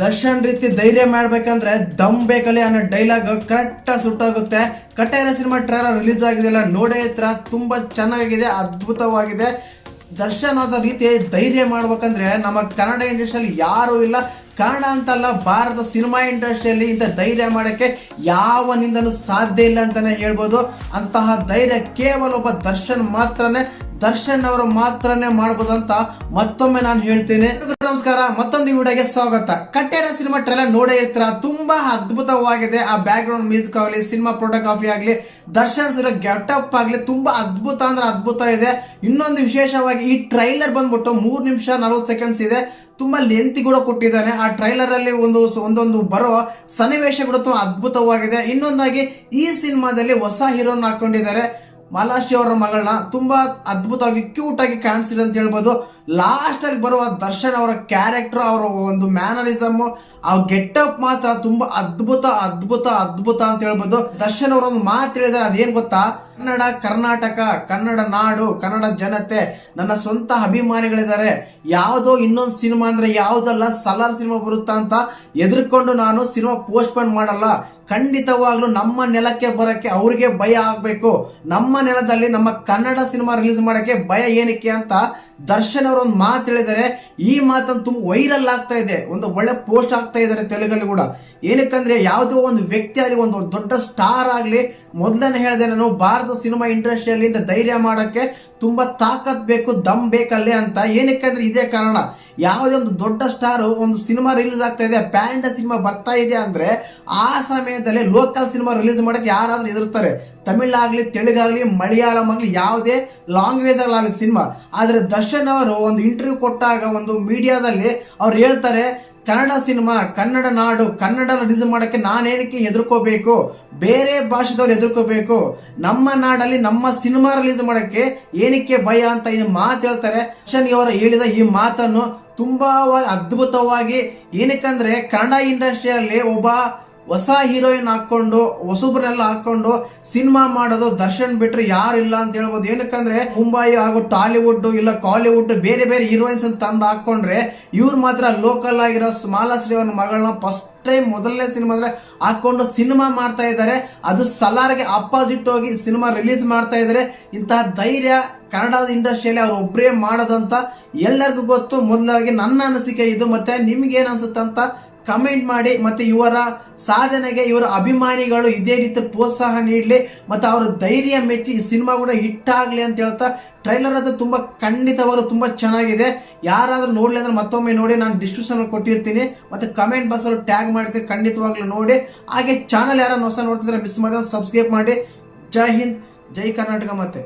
ದರ್ಶನ್ ರೀತಿ ಧೈರ್ಯ ಮಾಡ್ಬೇಕಂದ್ರೆ ದಮ್ ಬೇಕಲ್ಲಿ ಅನ್ನೋ ಡೈಲಾಗ್ ಕರೆಕ್ಟ್ ಸುಟ್ಟಾಗುತ್ತೆ ಕಟ್ಟಾಯ ಸಿನಿಮಾ ಟ್ರೈಲರ್ ರಿಲೀಸ್ ಆಗಿದೆಯಲ್ಲ, ನೋಡೇ ಹತ್ರ ತುಂಬಾ ಚೆನ್ನಾಗಿದೆ, ಅದ್ಭುತವಾಗಿದೆ. ದರ್ಶನ್ ಆದ ರೀತಿ ಧೈರ್ಯ ಮಾಡ್ಬೇಕಂದ್ರೆ ನಮ್ಮ ಕನ್ನಡ ಇಂಡಸ್ಟ್ರಿಯಲ್ಲಿ ಯಾರು ಇಲ್ಲ. ಕನ್ನಡ ಅಂತಲ್ಲ ಭಾರತ ಸಿನಿಮಾ ಇಂಡಸ್ಟ್ರಿಯಲ್ಲಿ ಇಂಥ ಧೈರ್ಯ ಮಾಡೋಕ್ಕೆ ಯಾವನಿಂದನೂ ಸಾಧ್ಯ ಇಲ್ಲ ಅಂತಲೇ ಹೇಳ್ಬೋದು. ಅಂತಹ ಧೈರ್ಯ ಕೇವಲ ಒಬ್ಬ ದರ್ಶನ್ ಮಾತ್ರನೇ ದರ್ಶನ್ ಅವರು ಮಾತ್ರನೇ ಮಾಡಬಹುದು ಅಂತ ಮತ್ತೊಮ್ಮೆ ನಾನು ಹೇಳ್ತೇನೆ. ನಮಸ್ಕಾರ, ಮತ್ತೊಂದು ವಿಡಿಯೋಗೆ ಸ್ವಾಗತ. ಕಟ್ಟೆರ ಸಿನಿಮಾ ಟ್ರೈಲರ್ ನೋಡೇ ಇರ್ತೀರ? ತುಂಬಾ ಅದ್ಭುತವಾಗಿದೆ. ಆ ಬ್ಯಾಕ್ ಗ್ರೌಂಡ್ ಮ್ಯೂಸಿಕ್ ಆಗಲಿ ಸಿನಿಮಾ ಫೋಟೋಗ್ರಾಫಿ ಆಗಲಿ, ದರ್ಶನ್ ಸರ್ ಗೆಟಪ್ ಆಗಲಿ ತುಂಬಾ ಅದ್ಭುತ ಅಂದ್ರೆ ಅದ್ಭುತ ಇದೆ. ಇನ್ನೊಂದು ವಿಶೇಷವಾಗಿ ಈ ಟ್ರೈಲರ್ ಬಂದ್ಬಿಟ್ಟು ಮೂರು ನಿಮಿಷ ನಲವತ್ತು ಸೆಕೆಂಡ್ಸ್ ಇದೆ. ತುಂಬಾ ಲೆಂತಿ ಕೂಡ ಕೊಟ್ಟಿದ್ದಾನೆ. ಆ ಟ್ರೈಲರ್ ಅಲ್ಲಿ ಒಂದು ಒಂದೊಂದು ಬರೋ ಸನ್ನಿವೇಶಗಳು ತುಂಬಾ ಅದ್ಭುತವಾಗಿದೆ. ಇನ್ನೊಂದಾಗಿ ಈ ಸಿನಿಮಾದಲ್ಲಿ ಹೊಸ ಹೀರೋನ ಹಾಕೊಂಡಿದ್ದಾರೆ. ಮಾಲಾಶ್ರೀ ಅವರ ಮಗಳನ್ನ ತುಂಬಾ ಅದ್ಭುತವಾಗಿ ಕ್ಯೂಟ್ ಆಗಿ ಕಾಣಿಸ್ತಿದೆ ಅಂತ ಹೇಳ್ಬೋದು. ಲಾಸ್ಟ್ ಅಲ್ಲಿ ಬರುವ ದರ್ಶನ್ ಅವರ ಕ್ಯಾರೆಕ್ಟರ್ ಅವರ ಒಂದು ಮ್ಯಾನರಿಸಮ್ ಆ ಗೆಟಪ್ ಮಾತ್ರ ತುಂಬಾ ಅದ್ಭುತ ಅದ್ಭುತ ಅದ್ಭುತ ಅಂತ ಹೇಳ್ಬೋದು. ದರ್ಶನ್ ಅವರೊಂದು ಮಾತು ಹೇಳಿದ್ರೆ, ಅದೇನ್ ಗೊತ್ತಾ? ಕನ್ನಡ, ಕರ್ನಾಟಕ, ಕನ್ನಡ ನಾಡು, ಕನ್ನಡ ಜನತೆ, ನನ್ನ ಸ್ವಂತ ಅಭಿಮಾನಿಗಳಿದ್ದಾರೆ. ಯಾವುದೋ ಇನ್ನೊಂದು ಸಿನಿಮಾ ಅಂದ್ರೆ ಯಾವುದಲ್ಲ ಸಲಾರ್ ಸಿನಿಮಾ ಬರುತ್ತಾ ಅಂತ ಎದುರ್ಕೊಂಡು ನಾನು ಸಿನಿಮಾ ಪೋಸ್ಟ್ಪೋನ್ ಮಾಡಲ್ಲ. ಖಂಡಿತವಾಗ್ಲೂ ನಮ್ಮ ನೆಲಕ್ಕೆ ಬರಕ್ಕೆ ಅವ್ರಿಗೆ ಭಯ ಆಗ್ಬೇಕು. ನಮ್ಮ ನೆಲದಲ್ಲಿ ನಮ್ಮ ಕನ್ನಡ ಸಿನಿಮಾ ರಿಲೀಸ್ ಮಾಡಕ್ಕೆ ಭಯ ಏನಕ್ಕೆ ಅಂತ ದರ್ಶನ್ ಅವರು ಒಂದು ಮಾತು ಹೇಳಿದರೆ. ಈ ಮಾತನ್ನು ತುಂಬ ವೈರಲ್ ಆಗ್ತಾ ಇದೆ. ಒಂದು ಒಳ್ಳೆ ಪೋಸ್ಟ್ ಆಗ್ತಾ ಇದ್ದಾರೆ ತೆಲುಗಲ್ಲಿ ಕೂಡ. ಏನಕ್ಕಂದ್ರೆ ಯಾವುದೋ ಒಂದು ವ್ಯಕ್ತಿ ಆಗಲಿ ಒಂದು ದೊಡ್ಡ ಸ್ಟಾರ್ ಆಗಲಿ, ಮೊದಲನೇ ಹೇಳಿದೆ ನಾನು, ಭಾರತ ಸಿನಿಮಾ ಇಂಡಸ್ಟ್ರಿಯಲ್ಲಿ ಧೈರ್ಯ ಮಾಡೋಕ್ಕೆ ತುಂಬ ತಾಕತ್ ಬೇಕು, ದಮ್ ಬೇಕಲ್ಲೇ ಅಂತ. ಏನಕ್ಕಂದ್ರೆ ಇದೇ ಕಾರಣ. ಯಾವುದೇ ಒಂದು ದೊಡ್ಡ ಸ್ಟಾರ್ ಒಂದು ಸಿನಿಮಾ ರಿಲೀಸ್ ಆಗ್ತಾ ಇದೆ ಪ್ಯಾಂಡ ಸಿನಿಮಾ ಬರ್ತಾ ಇದೆ ಅಂದ್ರೆ ಆ ಸಮಯದಲ್ಲಿ ಲೋಕಲ್ ಸಿನಿಮಾ ರಿಲೀಸ್ ಮಾಡಕ್ಕೆ ಯಾರಾದ್ರೂ ಎದುರ್ತಾರೆ ತಮಿಳಾಗ್ಲಿ ತೆಲುಗಾಗ್ಲಿ ಮಲಯಾಳಂ ಆಗಲಿ ಯಾವುದೇ ಲ್ಯಾಂಗ್ವೇಜ್ ಆಗಲಿ ಸಿನಿಮಾ ಆದ್ರೆ ದರ್ಶನ್ ಅವರು ಒಂದು ಇಂಟರ್ವ್ಯೂ ಕೊಟ್ಟಾಗ ಒಂದು ಮೀಡಿಯಾದಲ್ಲಿ ಅವ್ರು ಹೇಳ್ತಾರೆ ಕನ್ನಡ ಸಿನಿಮಾ, ಕನ್ನಡ ನಾಡು ಕನ್ನಡ ರಿಲೀಸ್ ಮಾಡೋಕ್ಕೆ ನಾನೇನಕ್ಕೆ ಹೆದರ್ಕೋಬೇಕು? ಬೇರೆ ಭಾಷೆದವ್ರು ಹೆದರ್ಕೋಬೇಕು. ನಮ್ಮ ನಾಡಲ್ಲಿ, ನಮ್ಮ ಸಿನಿಮಾ ರಿಲೀಸ್ ಮಾಡಕ್ಕೆ ಏನಕ್ಕೆ ಭಯ ಅಂತ ಈ ಮಾತು ಹೇಳ್ತಾರೆ. ಶನಿ ಅವರ ಹೇಳಿದ ಈ ಮಾತನ್ನು ತುಂಬಾ ಅದ್ಭುತವಾಗಿ ಏನಕ್ಕಂದ್ರೆ ಕನ್ನಡ ಇಂಡಸ್ಟ್ರಿಯಲ್ಲಿ ಒಬ್ಬ ಹೊಸ ಹೀರೋಯಿನ್ ಹಾಕೊಂಡು, ಹೊಸಬ್ರನ್ನೆಲ್ಲ ಹಾಕೊಂಡು ಸಿನಿಮಾ ಮಾಡೋದು ದರ್ಶನ್ ಬಿಟ್ರೆ ಇಲ್ಲ ಅಂತ ಹೇಳ್ಬೋದು. ಏನಕ್ಕಂದ್ರೆ ಮುಂಬೈ ಹಾಗೂ ಟಾಲಿವುಡ್ ಇಲ್ಲ ಕಾಲಿವುಡ್ ಬೇರೆ ಬೇರೆ ಹೀರೋಯಿನ್ಸ್ ಅಂತ ತಂದು ಹಾಕೊಂಡ್ರೆ ಇವ್ರು ಮಾತ್ರ ಲೋಕಲ್ ಆಗಿರೋ ಮಾಲಾಶ್ರೀ ಅವ್ರ ಮಗಳನ್ನ ಫಸ್ಟ್ ಟೈಮ್ ಮೊದಲನೇ ಸಿನಿಮಾದ್ರೆ ಹಾಕೊಂಡು ಸಿನಿಮಾ ಮಾಡ್ತಾ ಇದ್ದಾರೆ. ಅದು ಸಲಾರ್ಗೆ ಅಪೋಸಿಟ್ ಹೋಗಿ ಸಿನಿಮಾ ರಿಲೀಸ್ ಮಾಡ್ತಾ ಇದ್ದಾರೆ. ಇಂತಹ ಧೈರ್ಯ ಕನ್ನಡದ ಇಂಡಸ್ಟ್ರಿಯಲ್ಲಿ ಅವ್ರು ಒಬ್ಬರೇ ಮಾಡೋದಂತ ಎಲ್ಲರಿಗೂ ಗೊತ್ತು. ಮೊದಲಾಗಿ ನನ್ನ ಅನಿಸಿಕೆ ಇದು. ಮತ್ತೆ ನಿಮ್ಗೆ ಏನ್ ಅನ್ಸುತ್ತೆ ಅಂತ ಕಮೆಂಟ್ ಮಾಡಿ, ಮತ್ತೆ ಇವರ ಸಾಧನೆಗೆ, ಇವರ ಅಭಿಮಾನಿಗಳು ಇದೇ ರೀತಿ ಪ್ರೋತ್ಸಾಹ ನೀಡಲಿ, ಮತ್ತೆ ಅವರ ಧೈರ್ಯ ಮೆಚ್ಚಿ ಈ ಸಿನಿಮಾ ಕೂಡ ಹಿಟ್ ಆಗಲಿ ಅಂತ ಹೇಳ್ತಾ ಟ್ರೈಲರ್ ಅದು ತುಂಬಾ ಖಂಡಿತವಾಗ್ಲು ತುಂಬಾ ಚೆನ್ನಾಗಿದೆ. ಯಾರಾದರೂ ನೋಡಲಿ ಅಂದ್ರೆ ಮತ್ತೊಮ್ಮೆ ನೋಡಿ, ನಾನು ಡಿಸ್ಕ್ರಿಪ್ಷನ್ ಕೊಟ್ಟಿರ್ತೀನಿ. ಮತ್ತೆ ಕಮೆಂಟ್ ಬಾಕ್ಸ್ ಅಲ್ಲಿ ಟ್ಯಾಗ್ ಮಾಡ್ತೀನಿ, ಖಂಡಿತವಾಗ್ಲೂ ನೋಡಿ. ಹಾಗೆ ಚಾನಲ್ ಯಾರು ಹೊಸ ನೋಡ್ತಿದ್ರೆ ಮಿಸ್ ಮಾಡಿದ್ರೆ ಸಬ್ಸ್ಕ್ರೈಬ್ ಮಾಡಿ. ಜೈ ಹಿಂದ್, ಜೈ ಕರ್ನಾಟಕ ಮತ್ತೆ